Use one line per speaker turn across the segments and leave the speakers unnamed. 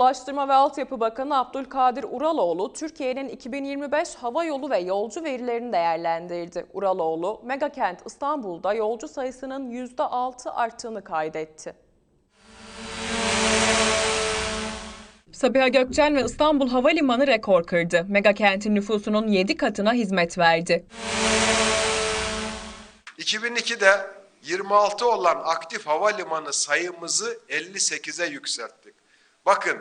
Ulaştırma ve Altyapı Bakanı Abdülkadir Uraloğlu, Türkiye'nin 2025 hava yolu ve yolcu verilerini değerlendirdi. Uraloğlu, megakent İstanbul'da yolcu sayısının %6 arttığını kaydetti. Sabiha Gökçen ve İstanbul Havalimanı rekor kırdı. Megakentin nüfusunun 7 katına hizmet verdi.
2002'de 26 olan aktif havalimanı sayımızı 58'e yükselttik. Bakın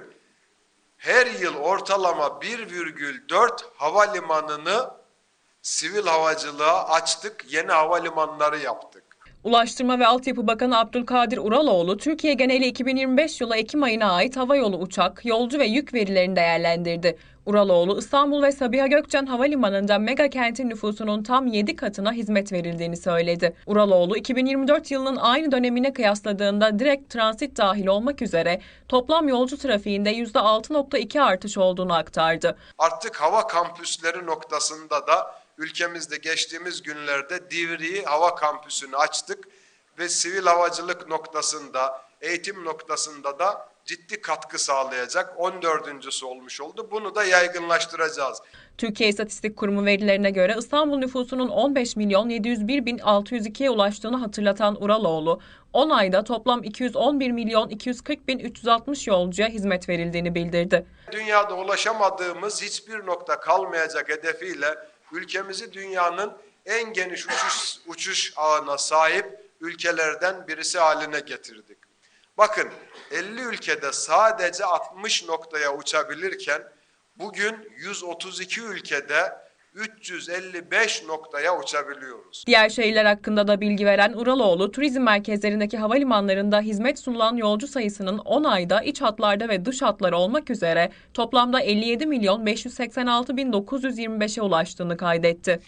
her yıl ortalama 1,4 havalimanını sivil havacılığa açtık, yeni havalimanları yaptık.
Ulaştırma ve Altyapı Bakanı Abdülkadir Uraloğlu, Türkiye geneli 2025 yılı Ekim ayına ait havayolu uçak, yolcu ve yük verilerini değerlendirdi. Uraloğlu, İstanbul ve Sabiha Gökçen Havalimanı'nda mega kentin nüfusunun tam 7 katına hizmet verildiğini söyledi. Uraloğlu, 2024 yılının aynı dönemine kıyasladığında direkt transit dahil olmak üzere toplam yolcu trafiğinde %6.2 artış olduğunu aktardı.
Artık hava kampüsleri noktasında da ülkemizde geçtiğimiz günlerde Divriği Hava Kampüsü'nü açtık ve sivil havacılık noktasında, eğitim noktasında da ciddi katkı sağlayacak 14.sü olmuş oldu. Bunu da yaygınlaştıracağız.
Türkiye İstatistik Kurumu verilerine göre İstanbul nüfusunun 15 milyon 701 bin 602'ye ulaştığını hatırlatan Uraloğlu, 10 ayda toplam 211 milyon 240 bin 360 yolcuya hizmet verildiğini bildirdi.
Dünyada ulaşamadığımız hiçbir nokta kalmayacak hedefiyle ülkemizi dünyanın en geniş uçuş, uçuş ağına sahip ülkelerden birisi haline getirdik. Bakın 50 ülkede sadece 60 noktaya uçabilirken bugün 132 ülkede 355 noktaya uçabiliyoruz.
Diğer şehirler hakkında da bilgi veren Uraloğlu, turizm merkezlerindeki havalimanlarında hizmet sunulan yolcu sayısının 10 ayda iç hatlarda ve dış hatlar olmak üzere toplamda 57 milyon 586 bin 925'e ulaştığını kaydetti.